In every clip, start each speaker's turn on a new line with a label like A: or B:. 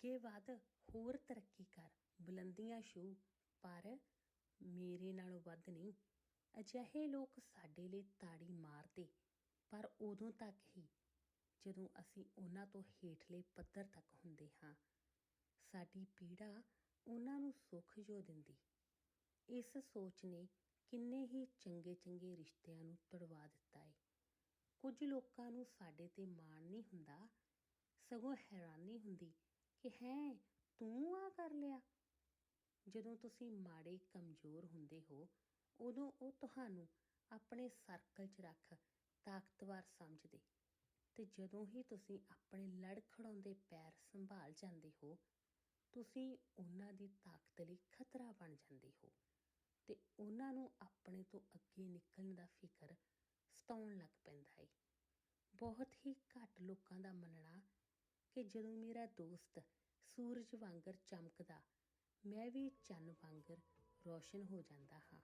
A: ਅੱਗੇ ਵਧ ਹੋਰ ਤਰੱਕੀ ਕਰ। ਬੁਲੰਦੀਆਂ ਛੂ ਪਰ ਮੇਰੇ ਨਾਲੋਂ ਵੱਧ ਨਹੀਂ। ਅਜਿਹੇ ਲੋਕ ਸਾਡੇ ਲਈ ਤਾੜੀ ਮਾਰਦੇ। ਪਰ ਉਦੋਂ ਤੱਕ ਹੀ ਜਦੋਂ ਅਸੀਂ ਉਹਨਾਂ ਤੋਂ ਹੇਠਲੇ ਪੱਧਰ ਤੱਕ ਹੁੰਦੇ ਹਾਂ, ਸਾਡੀ ਪੀੜਾ ਉਹਨਾਂ ਨੂੰ ਸੁੱਖ ਜੋ ਦਿੰਦੀ। ਇਸ ਸੋਚ ਨੇ ਕਿੰਨੇ ਹੀ ਚੰਗੇ ਚੰਗੇ ਰਿਸ਼ਤਿਆਂ ਨੂੰ ਤੜਵਾ ਦਿੱਤਾ ਏ। ਕੁਝ ਲੋਕਾਂ ਨੂੰ ਸਾਡੇ ਤੇ ਮਾਣ ਨਹੀਂ ਹੁੰਦਾ, ਸਗੋਂ ਹੈਰਾਨੀ ਹੁੰਦੀ ਕਿ ਹੈ, ਤੂੰ ਆ ਕਰ ਲਿਆ? ਜਦੋਂ ਤੁਸੀਂ ਮਾੜੇ ਕਮਜ਼ੋਰ ਹੁੰਦੇ ਹੋ, ਉਦੋਂ ਉਹ ਤੁਹਾਨੂੰ ਆਪਣੇ ਸਰਕਲ 'ਚ ਰੱਖ, ਤਾਕਤਵਰ ਸਮਝਦੇ। ਤੇ ਜਦੋਂ ਹੀ ਤੁਸੀਂ ਆਪਣੇ ਲੜਖੜਾਉਂਦੇ ਪੈਰ ਸੰਭਾਲ ਜਾਂਦੇ ਹੋ, ਤੁਸੀਂ ਉਹਨਾਂ ਦੀ ਤਾਕਤ ਲਈ ਖਤਰਾ ਬਣ ਜਾਂਦੇ ਹੋ। ਤੇ ਉਹਨਾਂ ਨੂੰ ਆਪਣੇ ਤੋਂ ਅੱਗੇ ਨਿਕਲਣ ਦਾ ਫਿਕਰ ਸਤਾਉਣ ਲੱਗ ਪੈਂਦਾ ਹੈ ਬਹੁਤ ਹੀ ਘੱਟ ਲੋਕਾਂ ਦਾ ਮੰਨਣਾ ਕਿ ਜਦੋਂ ਮੇਰਾ ਦੋਸਤ ਸੂਰਜ ਵਾਂਗਰ ਚਮਕਦਾ, ਮੈਂ ਵੀ ਚੰਨ ਵਾਂਗਰ ਰੋਸ਼ਨ ਹੋ ਜਾਂਦਾ ਹਾਂ।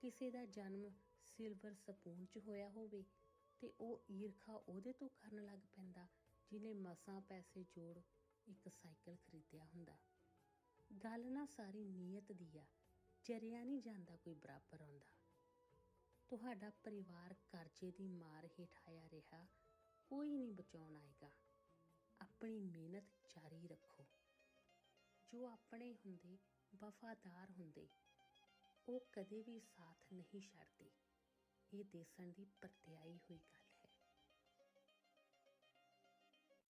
A: ਕਿਸੇ ਦਾ ਜਨਮ ਸਿਲਵਰ ਸਪੂਨ 'ਚ ਹੋਇਆ ਹੋਵੇ ਤੇ ਉਹ ਈਰਖਾ ਉਹਦੇ ਤੋਂ ਕਰਨ ਲੱਗ ਪੈਂਦਾ ਜਿਨੇ ਮਸਾਂ ਪੈਸੇ ਜੋੜ ਇੱਕ ਸਾਈਕਲ ਖਰੀਦਿਆ ਹੁੰਦਾ। ਗੱਲ ਨਾ ਸਾਰੀ ਨੀਅਤ ਦੀ ਆ, ਜਰਿਆ ਨਹੀਂ ਜਾਂਦਾ ਕੋਈ ਬਰਾਬਰ ਆਉਂਦਾ। ਤੁਹਾਡਾ ਪਰਿਵਾਰ ਕਰਜ਼ੇ ਦੀ ਮਾਰ ਹੇਠ ਆਇਆ ਰਿਹਾ, ਕੋਈ ਨਹੀਂ ਬਚਾਉਣ ਆਏਗਾ। ਆਪਣੀ ਮਿਹਨਤ ਜਾਰੀ ਰੱਖੋ। ਜੋ ਆਪਣੇ ਹੁੰਦੇ ਵਫਾਦਾਰ ਹੁੰਦੇ, ਉਹ ਕਦੇ ਵੀ ਸਾਥ ਨਹੀਂ ਛੱਡਦੇ। ਇਹ ਦੇਸਣ ਦੀ ਪਰਤਿਆਈ ਹੋਈ ਗੱਲ।